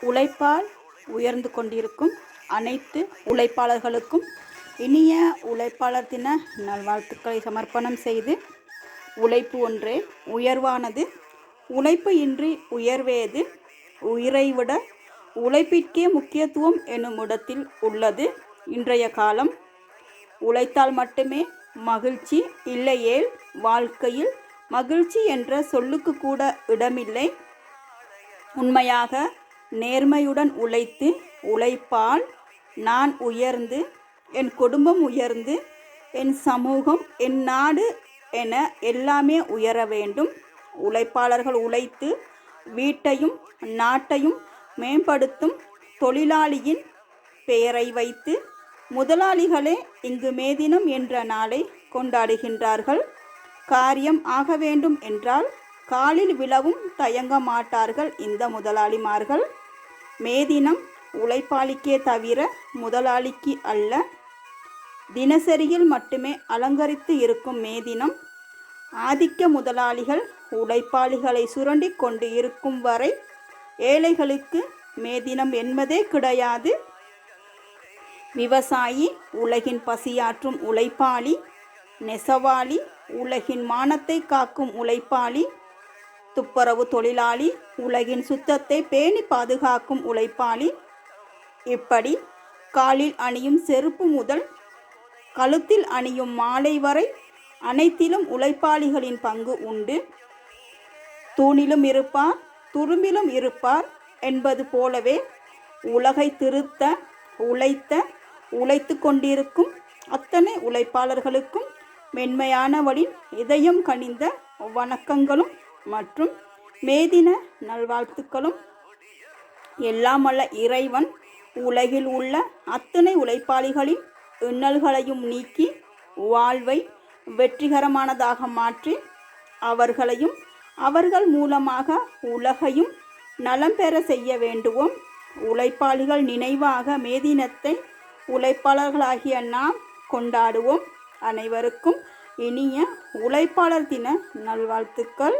உழைப்பால் உயர்ந்து கொண்டிருக்கும் அனைத்து உழைப்பாளர்களுக்கும் இனிய உழைப்பாளர் தின நல்வாழ்த்துக்களை சமர்ப்பணம் செய்து உழைப்பு ஒன்றே உயர்வானது. உழைப்பு இன்றி உயர்வேது. உயிரை விட உழைப்பிற்கே முக்கியத்துவம் எனும் இடத்தில் உள்ளது இன்றைய காலம். உழைத்தால் மட்டுமே மகிழ்ச்சி இல்லையேல் வாழ்க்கையில் மகிழ்ச்சி என்ற சொல்லுக்கு கூட இடமில்லை. உண்மையாக நேர்மையுடன் உழைத்து உழைப்பால் நான் உயர்ந்து என் குடும்பம் உயர்ந்து என் சமூகம் என் நாடு என எல்லாமே உயர வேண்டும். உழைப்பாளர்கள் உழைத்து வீட்டையும் நாட்டையும் மேம்படுத்தும் தொழிலாளியின் பெயரை வைத்து முதலாளிகளே இங்கு மேதினம் என்ற நாளை கொண்டாடுகின்றார்கள். காரியம் ஆக வேண்டும் என்றால் காலில் விழவும் தயங்க மாட்டார்கள் இந்த முதலாளிமார்கள். மேதினம் உழைப்பாளிக்கே தவிர முதலாளிக்கு அல்ல. தினசரியில் மட்டுமே அலங்கரித்து இருக்கும் மேதினம் ஆதிக்க முதலாளிகள் உழைப்பாளிகளை சுரண்டி கொண்டு இருக்கும் வரை ஏழைகளுக்கு மேதினம் என்பதே கிடையாது. விவசாயி உலகின் பசியாற்றும் உழைப்பாளி நெசவாளி உலகின் மானத்தை காக்கும் உழைப்பாளி துப்புரவு தொழிலாளி உலகின் சுத்தத்தை பேணி பாதுகாக்கும் உழைப்பாளி. இப்படி காலில் அணியும் செருப்பு முதல் கழுத்தில் அணியும் மாலை வரை அனைத்திலும் உழைப்பாளிகளின் பங்கு உண்டு. தூணிலும் இருப்பார் துரும்பிலும் இருப்பார் என்பது போலவே உலகை திருத்த உழைத்த உழைத்து கொண்டிருக்கும் அத்தனை உழைப்பாளர்களுக்கும் மென்மையானவளின் இதயம் கனிந்த வணக்கங்களும் மற்றும் மேதின நல்வாழ்த்துக்களும். எல்லாமல்ல இறைவன் உலகில் உள்ள அத்தனை உழைப்பாளிகளின் இன்னல்களையும் நீக்கி வாழ்வை வெற்றிகரமானதாக மாற்றி அவர்களையும் அவர்கள் மூலமாக உலகையும் நலம் பெற செய்ய வேண்டுவோம். உழைப்பாளிகள் நினைவாக மேதினத்தை உழைப்பாளர்களாகிய நாம் கொண்டாடுவோம். அனைவருக்கும் இனிய உழைப்பாளர் தின நல்வாழ்த்துக்கள்.